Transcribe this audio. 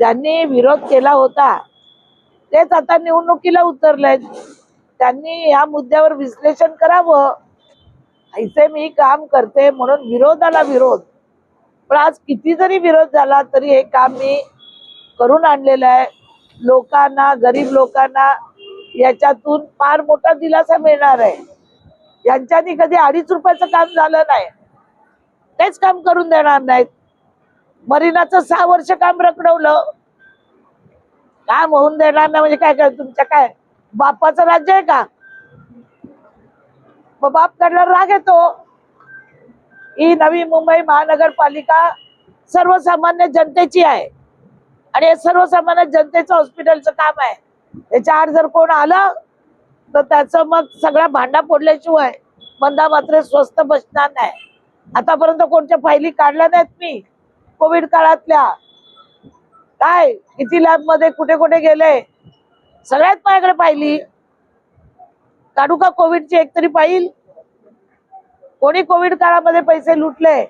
ज्यांनी विरोध केला होता तेच आता निवडणुकीला उतरले त्यांनी या मुद्द्यावर विश्लेषण करावं. ऐसे मी काम करते म्हणून विरोधाला विरोध. पण आज किती जरी विरोध झाला तरी हे काम मी करून आणलेलं आहे. लोकांना गरीब लोकांना याच्यातून फार मोठा दिलासा मिळणार आहे. यांच्यानी कधी अडीच रुपयाचं काम झालं नाही. तेच काम करून देणार नाहीत. मरीनाचं सहा वर्ष काम रखडवलं. काम होऊन देणार नाही म्हणजे काय काय तुमच्या काय? बापाचं राज्य आहे का? मग बाप कडला राग येतो. ही नवी मुंबई महानगरपालिका सर्वसामान्य जनतेची आहे. आणि हे सर्वसामान्य जनतेचं हॉस्पिटलचं काम आहे. त्याच्या आड जर कोण आलं तर त्याचं मग सगळा भांडा फोडल्याशिवाय मंदा मात्र स्वस्त बसणार नाही. आतापर्यंत कोणत्या फायली काढल्या नाहीत मी? कोविड काळातल्या. काय? किती लॅबमध्ये कुठे कुठे गेले? सगळ्यात माझ्याकडे पाहिली. काढू का कोविडची एक तरी पाहिल कोणी कोविड काळामध्ये पैसे लुटले?